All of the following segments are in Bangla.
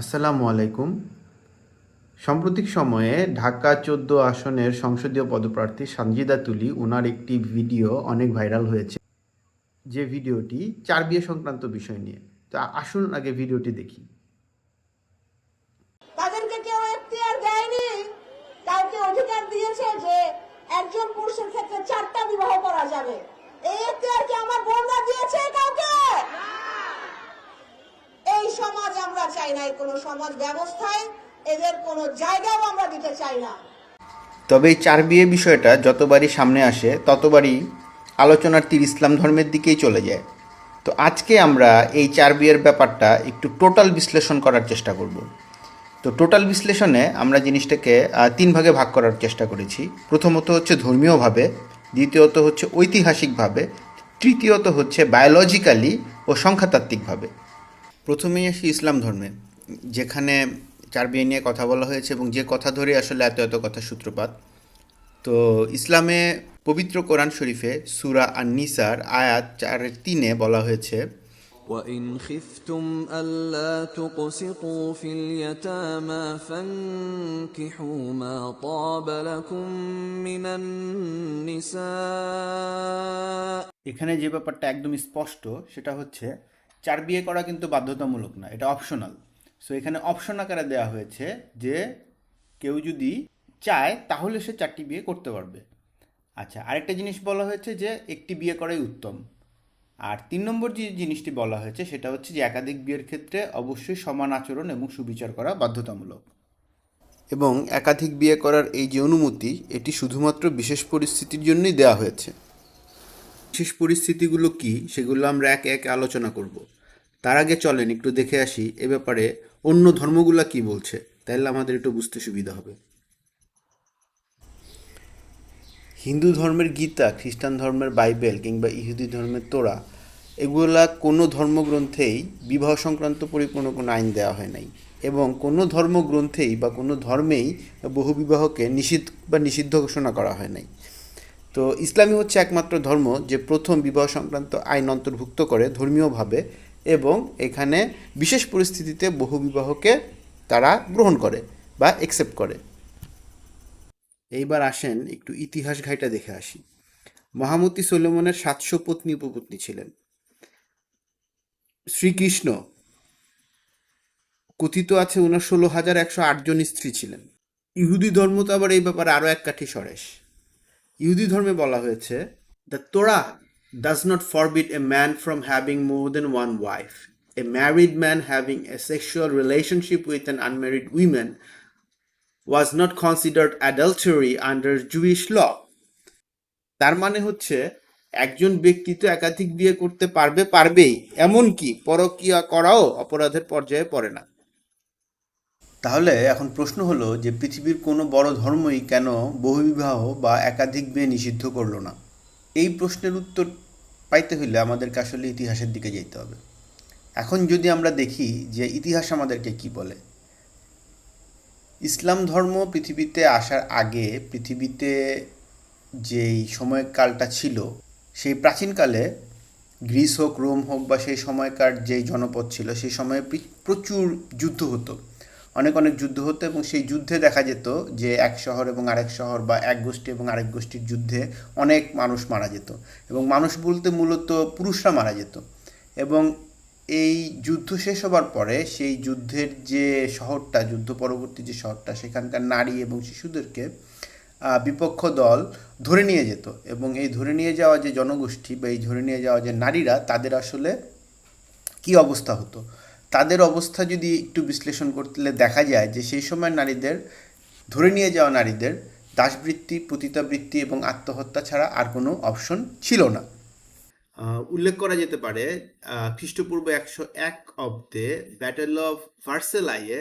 আসসালামু আলাইকুম। সাম্প্রতিক সময়ে ঢাকা চোদ্দ আসনের সংসদীয় পদপ্রার্থী সানজিদা তুলি ওনার একটি ভিডিও অনেক ভাইরাল হয়েছে। যে ভিডিওটি চার বিয়ে সংক্রান্ত বিষয় নিয়ে। তা আসুন আগে ভিডিওটি দেখি তাদেরকে কেউ এখতিয়ার দেয়নি কাউকে অধিকার দিয়েছে যে একজন পুরুষের ক্ষেত্রে চারটা বিবাহ করা যাবে এই এখতিয়ার কি আমার বোনরা দিয়েছে কাউকে এই সমাজ আমরা চাই না এই কোনো সমাজ ব্যবস্থায় এদের কোনো জায়গাও আমরা দিতে চাই না। তবে এই চার বিয়ে বিষয়টা যতবারই সামনে আসে, ততবারই আলোচনার তীর ইসলাম ধর্মের দিকেই চলে যায়। তো আজকে আমরা এই চার বিয়ের ব্যাপারটা একটু টোটাল বিশ্লেষণ করার চেষ্টা করব। তো টোটাল বিশ্লেষণে আমরা জিনিসটাকে তিন ভাগে ভাগ করার চেষ্টা করেছি। প্রথমত হচ্ছে ধর্মীয়ভাবে, দ্বিতীয়ত হচ্ছে ঐতিহাসিকভাবে, তৃতীয়ত হচ্ছে বায়োলজিক্যালি ও সংখ্যাতাত্ত্বিকভাবে। প্রথমেই আসি ইসলাম ধর্মে। যেখানে চার বিয়ে নিয়ে কথা বলা হয়েছে এবং যে কথা ধরে আসলে এত এত কথা সূত্রপাত তো ইসলামে পবিত্র কোরআন শরীফে সুরা আর নিসার আয়াত চারের তিনে বলা হয়েছে وإن خفتم ألا تقسطوا في اليتامى فانكحوا ما طاب لكم من النساء এখানে যে ব্যাপারটা একদম স্পষ্ট সেটা হচ্ছে চার বিয়ে করা কিন্তু বাধ্যতামূলক না এটা অপশনাল সো এখানে অপশন আকারে দেওয়া হয়েছে যে কেউ যদি চায়, তাহলে সে চারটি বিয়ে করতে পারবে। আচ্ছা আরেকটা জিনিস বলা হয়েছে যে একটি বিয়ে করাই উত্তম। আর তিন নম্বর যে জিনিসটি বলা হয়েছে, সেটা হচ্ছে যে একাধিক বিয়ের ক্ষেত্রে অবশ্যই সমান আচরণ এবং সুবিচার করা বাধ্যতামূলক। এবং একাধিক বিয়ে করার এই যে অনুমতি, এটি শুধুমাত্র বিশেষ পরিস্থিতির জন্যই দেওয়া হয়েছে। বিশেষ পরিস্থিতিগুলো কি, সেগুলো আমরা একে একে আলোচনা করব। তার আগে চলেন একটু দেখে আসি এ ব্যাপারে অন্য ধর্মগুলা কি বলছে? তাহলে আমাদের একটু বুঝতে সুবিধা হবে। হিন্দু ধর্মের গীতা, খ্রিস্টান ধর্মের বাইবেল কিংবা ইহুদি ধর্মের তোরা, এগুলা কোনো ধর্মগ্রন্থেই বিবাহ সংক্রান্ত পরিপূর্ণ কোনো আইন দেওয়া হয় নাই। এবং কোনো ধর্মগ্রন্থেই বা কোনো ধর্মেই বহুবিবাহকে নিষিদ্ধ বা নিষিদ্ধ ঘোষণা করা হয় নাই। তো ইসলামী হচ্ছে একমাত্র ধর্ম যে প্রথম বিবাহ সংক্রান্ত আইন অন্তর্ভুক্ত করে ধর্মীয়ভাবে এবং এখানে বিশেষ পরিস্থিতিতে বহু বিবাহকে তারা গ্রহণ করে বা একসেপ্ট করে। এইবার আসেন একটু ইতিহাস ঘাইটা দেখে আসি। মহামতি সোলেমনের সাতশো পত্নী উপপত্নী ছিলেন। শ্রীকৃষ্ণ কথিত আছে ওনার ষোলো হাজার একশো আটজন স্ত্রী ছিলেন। ইহুদি ধর্ম তো আবার এই ব্যাপারে আরও এক কাঠি সরেশ। ইহুদি ধর্মে বলা হয়েছে, the Torah does not forbid a man from having more than one wife A married man having a sexual relationship with an unmarried women was not considered adultery under Jewish law তার মানে হচ্ছে, একজন ব্যক্তি তো একাধিক বিয়ে করতে পারবে পারবেই, এমনকি পরকীয়া করাও অপরাধের পর্যায়ে পড়ে না। তাহলে এখন প্রশ্ন হলো যে পৃথিবীর কোনো বড় ধর্মই কেন বহুবিবাহ বা একাধিক বিয়ে নিষিদ্ধ করল না? এই প্রশ্নের উত্তর পাইতে হইলে আমাদেরকে আসলে ইতিহাসের দিকে যেতে হবে। এখন যদি আমরা দেখি যে ইতিহাস আমাদেরকে কি বলে, ইসলাম ধর্ম পৃথিবীতে আসার আগে পৃথিবীতে যেই সময়কালটা ছিল, সেই প্রাচীনকালে গ্রিস হোক, রোম হোক বা সেই সময়কার যেই জনপদ ছিল, সেই সময়ে প্রি- প্রচুর যুদ্ধ হতো। অনেক অনেক যুদ্ধ হতো এবং সেই যুদ্ধে দেখা যেত যে এক শহর এবং আরেক শহর বা এক গোষ্ঠী এবং আরেক গোষ্ঠীর যুদ্ধে অনেক মানুষ মারা যেত এবং মানুষ বলতে মূলত পুরুষরা মারা যেত। এবং এই যুদ্ধ শেষ হবার পরে সেই যুদ্ধের যে শহরটা, যুদ্ধ পরবর্তী যে শহরটা, সেখানকার নারী এবং শিশুদেরকে বিপক্ষ দল ধরে নিয়ে যেত এবং এই ধরে নিয়ে যাওয়া যে জনগোষ্ঠী বা এই ধরে নিয়ে যাওয়া যে নারীরা, তাদের আসলে কি অবস্থা হতো? তাদের অবস্থা যদি একটু বিশ্লেষণ করতে দেখা যায় যে সেই সময় নারীদের, ধরে নিয়ে যাওয়া নারীদের দাসবৃত্তি, পতিতাবৃত্তি এবং আত্মহত্যা ছাড়া আর কোনো অপশন ছিল না। উল্লেখ করা যেতে পারে খ্রিস্টপূর্ব একশো এক অব্দে ব্যাটেল অফ ভার্সেলাইয়ে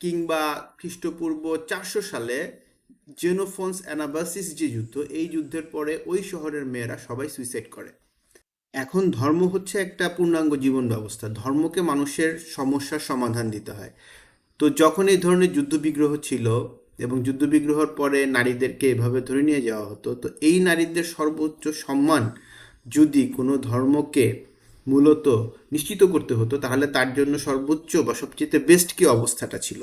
কিংবা খ্রিস্টপূর্ব চারশো সালে জেনোফোন্স অ্যানাবাসিস যে যুদ্ধ, এই যুদ্ধের পরে ওই শহরের মেয়েরা সবাই সুইসাইড করে। এখন ধর্ম হচ্ছে একটা পূর্ণাঙ্গ জীবন ব্যবস্থা ধর্মকে মানুষের সমস্যার সমাধান দিতে হয়। তো যখন এই ধরনের যুদ্ধবিগ্রহ ছিল এবং যুদ্ধবিগ্রহর পরে নারীদেরকে এভাবে ধরে নিয়ে যাওয়া হতো, তো এই নারীদের সর্বোচ্চ সম্মান যদি কোনো ধর্মকে মূলত নিশ্চিত করতে হতো, তাহলে তার জন্য সর্বোচ্চ বা সবচেয়ে বেস্ট কি অবস্থাটা ছিল?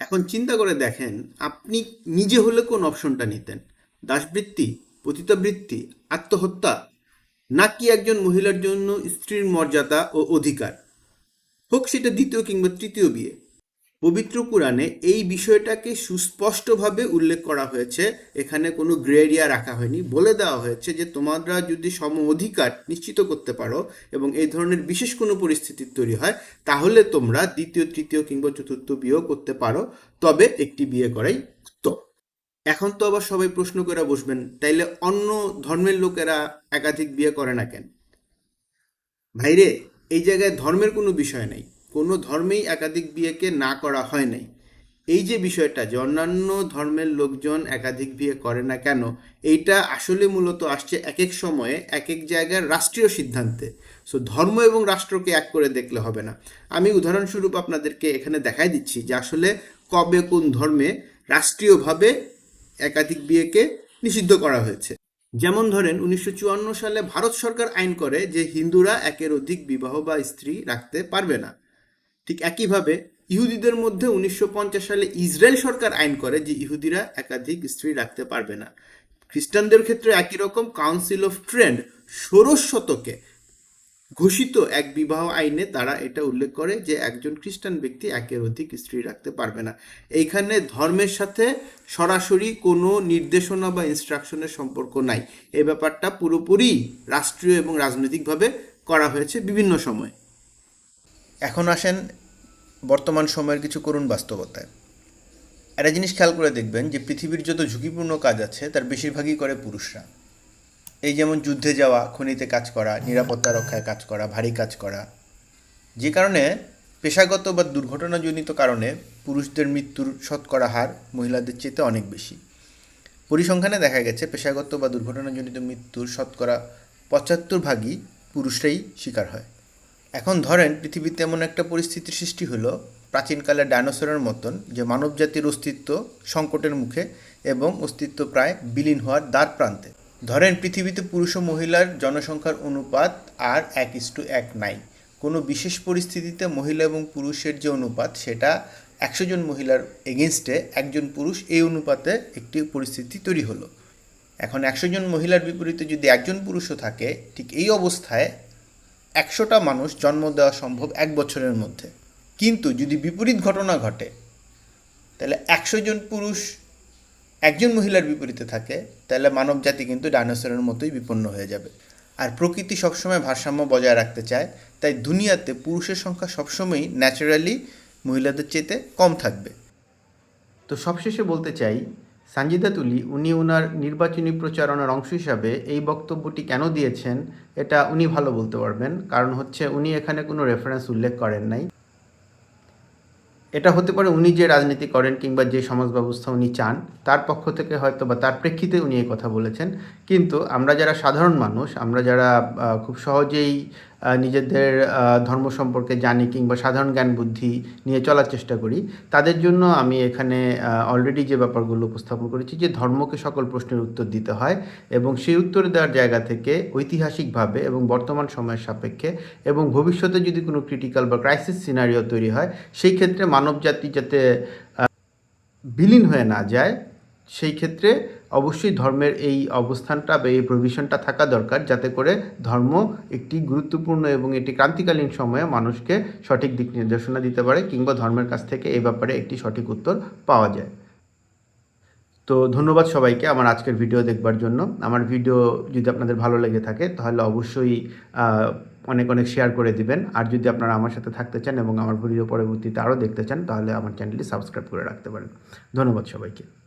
এখন চিন্তা করে দেখেন, আপনি নিজে হলে কোন অপশনটা নিতেন? দাসবৃত্তি, পতিতাবৃত্তি, আত্মহত্যা নাকি একজন মহিলার জন্য স্ত্রীর মর্যাদা ও অধিকার? হোক সেটা দ্বিতীয় কিংবা তৃতীয় বিয়ে। পবিত্র কোরআনে এই বিষয়টাকে সুস্পষ্টভাবে উল্লেখ করা হয়েছে। এখানে কোনো গ্রে রাখা হয়নি। বলে দেওয়া হয়েছে যে, তোমরা যদি সম অধিকার নিশ্চিত করতে পারো এবং এই ধরনের বিশেষ কোনো পরিস্থিতি তৈরি হয়, তাহলে তোমরা দ্বিতীয়, তৃতীয় কিংবা চতুর্থ বিয়েও করতে পারো। তবে একটি বিয়ে করাই এখন তো আবার সবাই প্রশ্ন করে বসবেন, তাইলে অন্য ধর্মের লোকেরা একাধিক বিয়ে করে না কেন? ভাইরে, এই জায়গায় ধর্মের কোনো বিষয় নেই, কোনো ধর্মেই একাধিক বিয়েকে না করা হয় নাই। এই যে বিষয়টা যে অন্যান্য ধর্মের লোকজন একাধিক বিয়ে করে না কেন, এইটা আসলে মূলত আসছে এক এক সময়ে এক এক জায়গার রাষ্ট্রীয় সিদ্ধান্তে। সো ধর্ম এবং রাষ্ট্রকে এক করে দেখলে হবে না। আমি উদাহরণস্বরূপ আপনাদেরকে এখানে দেখাই দিচ্ছি যে আসলে কবে কোন ধর্মে রাষ্ট্রীয়ভাবে একাধিক বিয়েকে নিষিদ্ধ করা হয়েছে। যেমন ধরেন, উনিশশো চুয়ান্ন সালে ভারত সরকার আইন করে যে হিন্দুরা একের অধিক বিবাহ বা স্ত্রী রাখতে পারবে না। ঠিক একইভাবে, ইহুদিদের মধ্যে উনিশশো পঞ্চাশ সালে ইসরায়েল সরকার আইন করে যে ইহুদিরা একাধিক স্ত্রী রাখতে পারবে না। খ্রিস্টানদের ক্ষেত্রে একই রকম কাউন্সিল অফ ট্রেন্ড ষোড়শ শতকে ঘোষিত এক বিবাহ আইনে তারা এটা উল্লেখ করে যে একজন খ্রিস্টান ব্যক্তি একের অধিক স্ত্রী রাখতে পারবে না। এইখানে ধর্মের সাথে সরাসরি কোনো নির্দেশনা বা ইনস্ট্রাকশনের সম্পর্ক নাই। এ ব্যাপারটা পুরোপুরি রাষ্ট্রীয় এবং রাজনৈতিকভাবে করা হয়েছে বিভিন্ন সময়। এখন আসেন বর্তমান সময়ের কিছু করুণ বাস্তবতায়। একটা জিনিস খেয়াল করে দেখবেন যে পৃথিবীর যত ঝুঁকিপূর্ণ কাজ আছে, তার বেশিরভাগই করে পুরুষরা। এই যেমন যুদ্ধে যাওয়া, খনিতে কাজ করা, নিরাপত্তা রক্ষায় কাজ করা, ভারী কাজ করা, যে কারণে পেশাগত বা দুর্ঘটনাজনিত কারণে পুরুষদের মৃত্যুর শতকরা হার মহিলাদের চেয়ে অনেক বেশি। পরিসংখ্যানে দেখা গেছে, পেশাগত বা দুর্ঘটনাজনিত মৃত্যুর শতকরা পঁচাত্তর ভাগই পুরুষরাই শিকার হয়। এখন ধরেন, পৃথিবীতে এমন একটা পরিস্থিতির সৃষ্টি হলো, প্রাচীনকালে ডাইনোসরের মতন যে মানবজাতির অস্তিত্ব সংকটের মুখে এবং অস্তিত্ব প্রায় বিলীন হওয়ার দ্বার প্রান্তে। ধরেন পৃথিবীতে পুরুষ ও মহিলার জনসংখ্যার অনুপাত আর এক ইস্টু এক নাই। কোনো বিশেষ পরিস্থিতিতে মহিলা এবং পুরুষের যে অনুপাত, সেটা একশো জন মহিলার এগেনস্টে একজন পুরুষ এই অনুপাতে একটি পরিস্থিতি তৈরি হলো। এখন একশো জন মহিলার বিপরীতে যদি একজন পুরুষও থাকে, ঠিক এই অবস্থায় একশোটা মানুষ জন্ম দেওয়া সম্ভব এক বছরের মধ্যে। কিন্তু যদি বিপরীত ঘটনা ঘটে, তাহলে একশো জন পুরুষ একজন মহিলার বিপরীতে থাকে, তাহলে মানব জাতি কিন্তু ডাইনোসরের মতোই বিপন্ন হয়ে যাবে। আর প্রকৃতি সবসময় ভারসাম্য বজায় রাখতে চায়, তাই দুনিয়াতে পুরুষের সংখ্যা সবসময়ই ন্যাচারালি মহিলাদের চেয়েতে কম থাকবে। তো সবশেষে বলতে চাই, সানজিদা তুলি, উনি ওনার নির্বাচনী প্রচারণার অংশ হিসাবে এই বক্তব্যটি কেন দিয়েছেন, এটা উনি ভালো বলতে পারবেন। কারণ হচ্ছে উনি এখানে কোনো রেফারেন্স উল্লেখ করেন নাই। এটা হতে পারে উনি যে রাজনীতি করেন কিংবা যে সমাজ ব্যবস্থা উনি চান, তার পক্ষ থেকে হয়তো বা তার প্রেক্ষিতে উনি এই কথা বলেছেন। কিন্তু আমরা যারা সাধারণ মানুষ, আমরা যারা খুব সহজেই নিজেদের ধর্ম সম্পর্কে জানি কিংবা সাধারণ জ্ঞান বুদ্ধি নিয়ে চলার চেষ্টা করি। তাদের জন্য আমি এখানে অলরেডি যে ব্যাপারগুলো উপস্থাপন করেছি যে ধর্মকে সকল প্রশ্নের উত্তর দিতে হয় এবং সেই উত্তর দেওয়ার জায়গা থেকে ঐতিহাসিকভাবে এবং বর্তমান সময়ের সাপেক্ষে এবং ভবিষ্যতে যদি কোনো ক্রিটিক্যাল বা ক্রাইসিস সিনারিও তৈরি হয়, সেই ক্ষেত্রে মানবজাতি যাতে বিলীন হয়ে না যায়, সেই ক্ষেত্রে অবশ্যই ধর্মের এই অবস্থানটা বা এই প্রভিশনটা থাকা দরকার যাতে করে ধর্ম একটি গুরুত্বপূর্ণ এবং একটি ক্রান্তিকালীন সময়ে মানুষকে সঠিক দিক নির্দেশনা দিতে পারে কিংবা ধর্মের কাছ থেকে এই ব্যাপারে একটি সঠিক উত্তর পাওয়া যায়। তো ধন্যবাদ সবাইকে আমার আজকের ভিডিও দেখবার জন্য। আমার ভিডিও যদি আপনাদের ভালো লেগে থাকে তাহলে অবশ্যই অনেক অনেক শেয়ার করে দিবেন। আর যদি আপনারা আমার সাথে থাকতে চান এবং আমার ভিডিও পরবর্তীতে আরও দেখতে চান তাহলে আমার চ্যানেলটি সাবস্ক্রাইব করে রাখতে পারেন। ধন্যবাদ সবাইকে।